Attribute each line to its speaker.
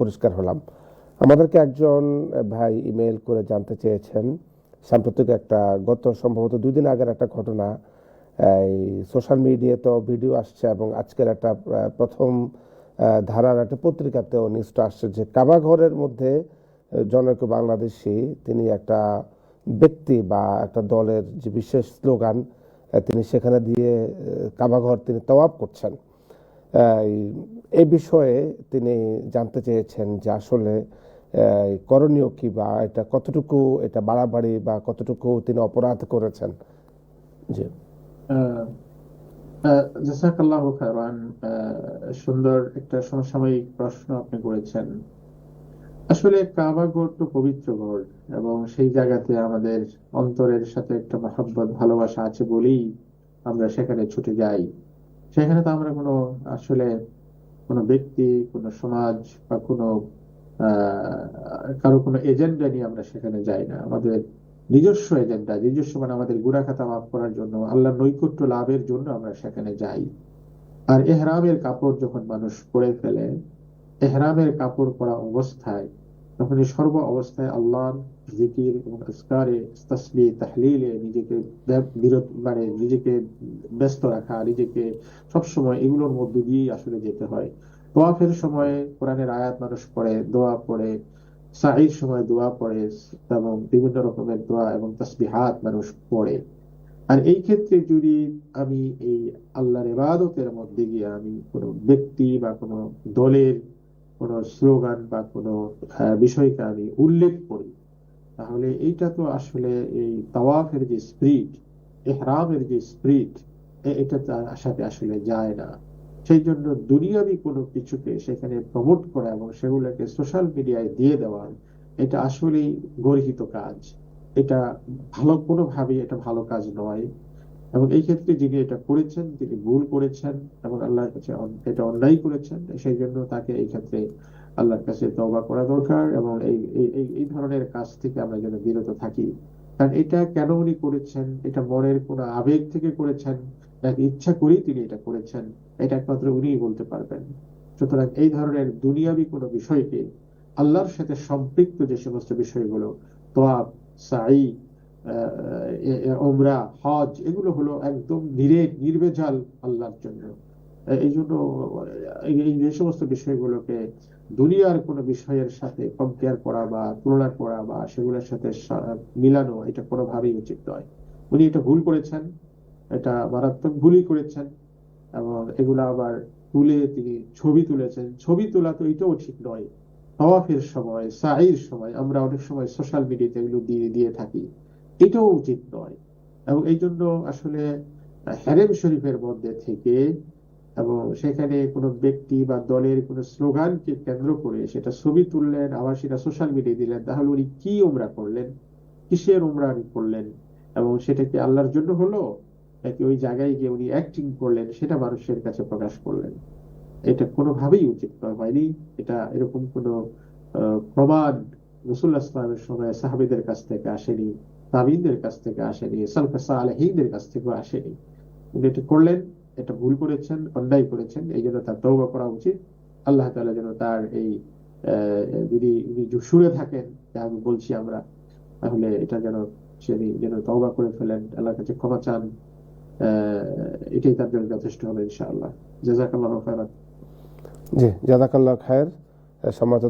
Speaker 1: পরিষ্কার হলাম। আমাদেরকে একজন ভাই ইমেল করে জানতে চেয়েছেন। সাম্প্রতিক একটা, গত সম্ভবত দুই দিন আগের একটা ঘটনা। এই সোশ্যাল মিডিয়াতে ভিডিও আসছে এবং আজকের একটা প্রথম ধারার একটা পত্রিকাতেও নিউজটা আসছে যে কাবাঘরের মধ্যে জনৈক বাংলাদেশি, তিনি একটা ব্যক্তি বা একটা দলের যে বিশেষ স্লোগান তিনি সেখানে দিয়ে কাবাঘর তিনি তওয়াব করছেন। এই বিষয়ে তিনি জানতে চেয়েছেন যে আসলে করণীয় কি বা এটা কতটুকু এটা বাড়াবাড়ি বা কতটুকু তিনি অপরাধ করেছেন? জি।
Speaker 2: সুন্দর একটা সমসাময়িক প্রশ্ন আপনি করেছেন। আসলে কাবা ঘর তো পবিত্র ঘর এবং সেই জায়গাতে আমাদের অন্তরের সাথে একটা মহাব্বত, ভালোবাসা আছে বলেই আমরা সেখানে ছুটে যাই। সেখানে তো আমরা কোনো আসলে কোনো ব্যক্তি, কোনো সমাজ বা কোনো কারও কোনো এজেন্ডা নিয়ে আমরা সেখানে যাই না। আমাদের নিজস্ব এজেন্ডা, নিজস্ব মানে আমাদের গুণাখাতা মাফ করার জন্য আল্লাহ নৈকট্য লাভের জন্য আমরা সেখানে যাই। আর এহরামের কাপড় যখন মানুষ পরে ফেলে, এহরামের কাপড় পরা অবস্থায় এই সর্ব অবস্থায় আল্লাহর জিকির এবং আজকারে তাসবিহ, তাহলিলে নিজেকে বিরত মানে নিজেকে ব্যস্ত রাখা, নিজেকে সবসময় এগুলোর মধ্য দিয়েই আসলে যেতে হয়। তোয়াফের সময় কোরআনের আয়াত মানুষ পড়ে, দোয়া পড়ে সাঈর সময় দোয়া পড়ে এবং বিভিন্ন রকমের দোয়া এবং তাসবিহাত মানুষ পড়ে। আর এই ক্ষেত্রে যদি আমি এই আল্লাহর ইবাদতের মধ্যে গিয়ে আমি কোনো ব্যক্তি বা কোনো দলের কোনো স্লোগান বা কোনো বিষয়কে আমি উল্লেখ করি। তাহলে এইটা তো আসলে এই তাওয়াফের যে স্পিরিট, এহরামের যে স্পিরিট এটা তার সাথে আসলে যায় না। সেই জন্য দুনিয়াবি কোনো কিছুকে সেখানে প্রমোট করা এবং সেগুলোকে সোশ্যাল মিডিয়ায় দিয়ে দেওয়া, এটা আসলেই গর্হিত কাজ। এটা ভালো কোনোভাবেই এটা ভালো কাজ নয়। এবং এই ক্ষেত্রে যিনি এটা করেছেন, তিনি ভুল করেছেন এবং আল্লাহর কাছে এটা অন্যায় করেছেন, সেই জন্য তাকে এই ক্ষেত্রে আল্লাহর কাছে তওবা করা দরকার এবং এই এই ধরনের কাজ থেকে আমরা যেন বিরত থাকি। কারণ এটা কেন উনি করেছেন? এটা মনের কোনো আবেগ থেকে করেছেন? নাকি ইচ্ছা করেই তিনি এটা করেছেন? এটা একমাত্র উনিই বলতে পারবেন। সুতরাং এই ধরনের দুনিয়াবি কোনো বিষয়কে আল্লাহর সাথে সম্পৃক্ত যে সমস্ত বিষয়গুলো, তোয়াব সাই ওমরা, হজ, এগুলো হলো একদম নিরেট নির্বেজাল আল্লাহর জন্য। এই জন্য, এই সমস্ত বিষয়গুলোকে দুনিয়ার কোনো বিষয়ের সাথে কম্পেয়ার করা বা তুলনা করা বা সেগুলোর সাথে মিলানো, এটা কোনোভাবেই উচিত নয়। উনি এটা ভুল করেছেন, এটা মারাত্মক ভুলই করেছেন, এবং এগুলো আবার তুলে তিনি ছবি তুলেছেন। ছবি তোলা তো এটাও ঠিক নয়। তওয়াফের সময় সাইর সময়, আমরা অনেক সময় সোশ্যাল মিডিয়াতে এগুলো দিয়ে দিয়ে থাকি। এটাও উচিত নয়। এবং এই জন্য আসলে হ্যারেম শরীফের মধ্যে থেকে এবং সেখানে কোনো ব্যক্তি বা দলের কোনো স্লোগানকে কেন্দ্র করে সেটা ছবি তুললেন, আবার সেটা সোশ্যাল মিডিয়ায় দিলেন, তাহলে উনি কি উমরা করলেন? কিসের উমরা উনি করলেন? এবং সেটা কি আল্লাহর জন্য হলো? নাকি ওই জায়গায় গিয়ে উনি অ্যাক্টিং করলেন, সেটা মানুষের কাছে প্রকাশ করলেন? এটা কোনোভাবেই উচিত নয়, হয়নি? এটা এরকম কোনো প্রমাণ রসুল্লাহ ইসলামের সময় সাহাবিদের কাছ থেকে আসেনি। তাবিনদের কাছ থেকে আসেনি, সালফা সালেহীনদের কাছ থেকে আসেনি। উনি এটা করলেন, এটা ভুল করেছেন, অন্যায় করেছেন, এই জন্য তার তৌবা করা উচিত। আল্লাহ তাআলা যেন তার এই যদি উনি সুরে থাকেন যা বলছি আমরা, তাহলে এটা যেন তিনি যেন তওবা করে ফেলেন। আল্লাহর কাছে ক্ষমা চান এটাই তার জন্য যথেষ্ট হবে ইনশাআল্লাহ। জাজাকাল্লাহ খায়রান।
Speaker 1: জি জাদাকাল্লাহ খায়ের, সম্মানিত